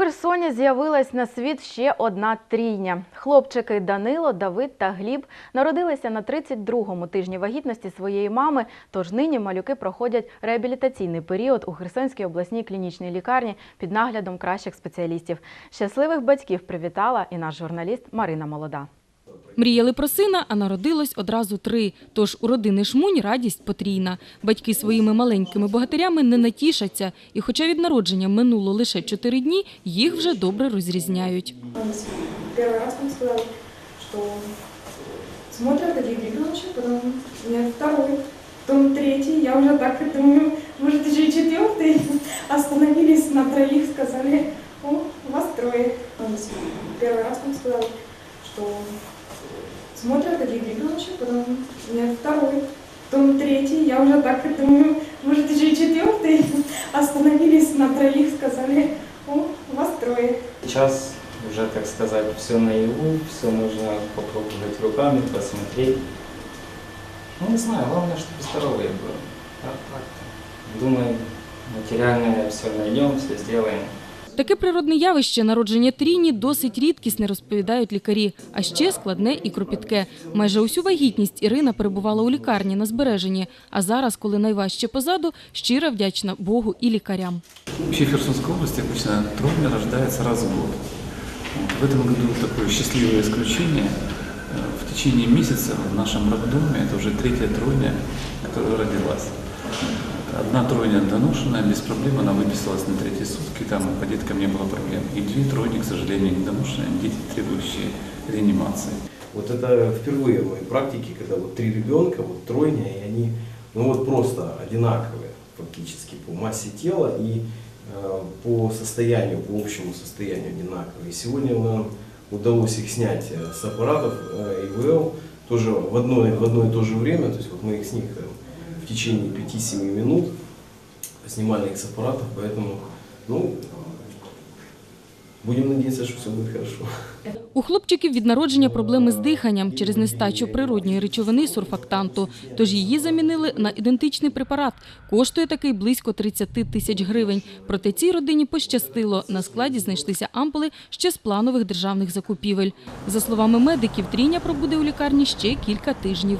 Херсоні з'явилась на світ ще одна трійня. Хлопчики Данило, Давид та Гліб народилися на 32-му тижні вагітності своєї мами, тож нині малюки проходять реабілітаційний період у Херсонській обласній клінічній лікарні під наглядом кращих спеціалістів. Щасливих батьків привітала і наш журналіст Марина Молода. Мріяли про сина, а народилось одразу три. Тож у родини Шмунь радість потрійна. Батьки своїми маленькими богатирями не натішаться. І хоча від народження минуло лише чотири дні, їх вже добре розрізняють. Первый раз он сказал, что смотрят один ребеночек, потом нет, второй, потом третий. Я уже так и думаю, может еще и четвертый. Остановились на троих, сказали, о, у вас трое. Он Первый раз он сказал, что Смотрят один ребеночек, потом нет, второй, потом третий. Я уже так думаю, может еще и четвертый. Остановились на троих, сказали, о, вас трое. Сейчас уже, так сказать, все наяву, все можно попробовать руками, посмотреть. Ну, не знаю, главное, чтобы здоровые были. Так, так. Думаю, материальное все найдем, все сделаем. Таке природне явище народження трійні досить рідкісне, розповідають лікарі. А ще складне і кропітке. Майже усю вагітність Ірина перебувала у лікарні на збереженні. А зараз, коли найважче позаду, щиро вдячна Богу і лікарям. Вообще в Херсонской области обычно тройня рождается раз в год. Вот. В этом году такое счастливое исключение. Э, В течение месяца в нашем роддоме, это уже третья тройня, которая родилась. Одна тройня доношенная, без проблем, она выписалась на третьи сутки, там по деткам не было проблем. И две тройни, к сожалению, недоношенные, дети, требующие реанимации. Вот это впервые в моей практике, когда вот три ребенка, вот тройня, и они, ну вот просто одинаковые фактически по массе тела и э, по состоянию, по общему состоянию одинаковые. Сегодня нам удалось их снять э, с аппаратов э, ИВЛ тоже в одно, в одно и то же время, то есть вот мы их с них э, течение 5-7 минут снимали их с аппаратов, поэтому, ну, будем надеяться, что все будет хорошо. У хлопчиків від народження проблеми з диханням через нестачу природньої речовини сурфактанту. Тож її замінили на ідентичний препарат. Коштує такий близько 30 тисяч гривень. Проте цій родині пощастило. На складі знайшлися ампули ще з планових державних закупівель. За словами медиків, трійня пробуде у лікарні ще кілька тижнів.